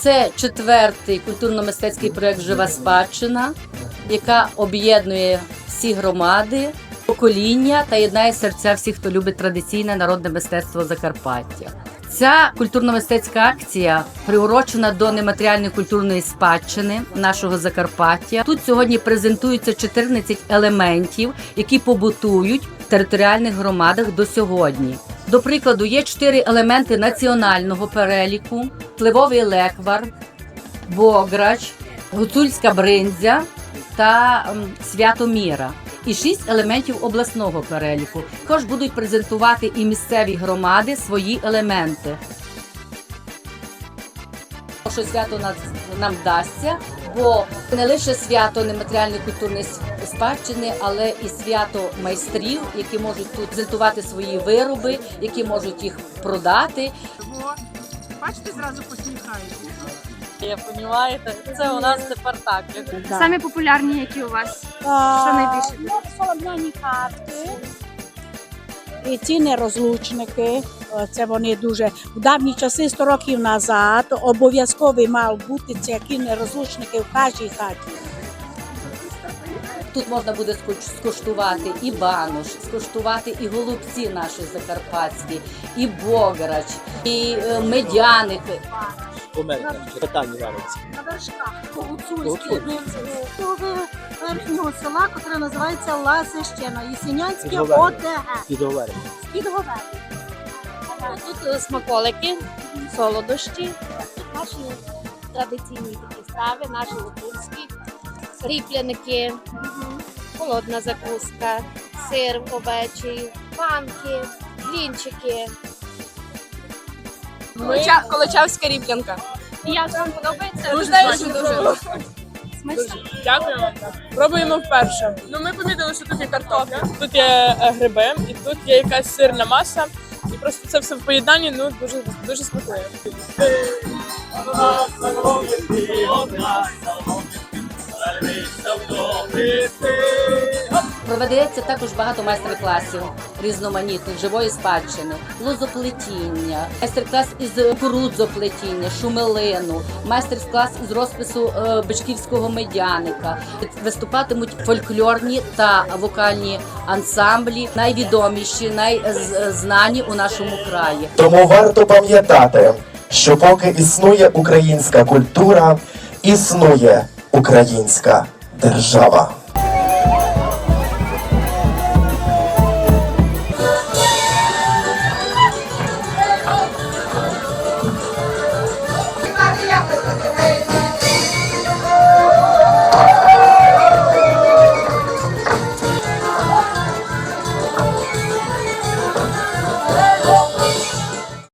Це четвертий культурно-мистецький проєкт Жива спадщина, яка об'єднує всі громади, покоління та єднає серця всіх, хто любить традиційне народне мистецтво Закарпаття. Ця культурно-мистецька акція приурочена до нематеріальної культурної спадщини нашого Закарпаття. Тут сьогодні презентуються 14 елементів, які побутують в територіальних громадах до сьогодні. До прикладу, є чотири елементи національного переліку: пливовий леквар, бограч, гуцульська бриндзя та свято міра. І шість елементів обласного переліку. Також будуть презентувати і місцеві громади свої елементи. Що свято нам вдасться, бо не лише свято нематеріальної культурної спадщини, але і свято майстрів, які можуть тут презентувати свої вироби, які можуть їх продати. Бачите, зразу посміхаються. Я розумієте, це у нас тепер так. Самі популярні, які у вас? Що найбільше? Солом'яні хатки. І ці нерозлучники, це вони дуже в давні часи, 100 років назад, обов'язковий мав бути ці нерозлучники в кожній хаті. Тут можна буде скуштувати і банош, скуштувати і голубці наші закарпатські, і бограч, і е, медяники. Померка, питання вариться. на вершках Гуцульські. Гуцульські верхнього села, яке називається Ласищина, Єсенянське ОТГ. Підговоримо. Під Тут е, смаколики, солодощі, Наші традиційні такі страви, наші гуцульські. ріпляники, холодна закуска, сир овечий, банки, блінчики. Колоча... Колочавська ріплянка. І як вам подобається? Дуже дуже. Дякуємо. Пробуємо вперше. Ну ми помітили, що тут є картопля, тут є е, гриби, і тут є якась сирна маса. І просто це все в поєднанні ну дуже дуже смакує. Проведеться також багато майстер-класів різноманітних живої спадщини, лозоплетіння, майстер-клас із кукурудзоплетіння, шумелину, майстер-клас із розпису е, бичківського медяника. Виступатимуть фольклорні та вокальні ансамблі, найвідоміші, найзнані у нашому краї. Тому варто пам'ятати, що поки існує українська культура, існує українська держава.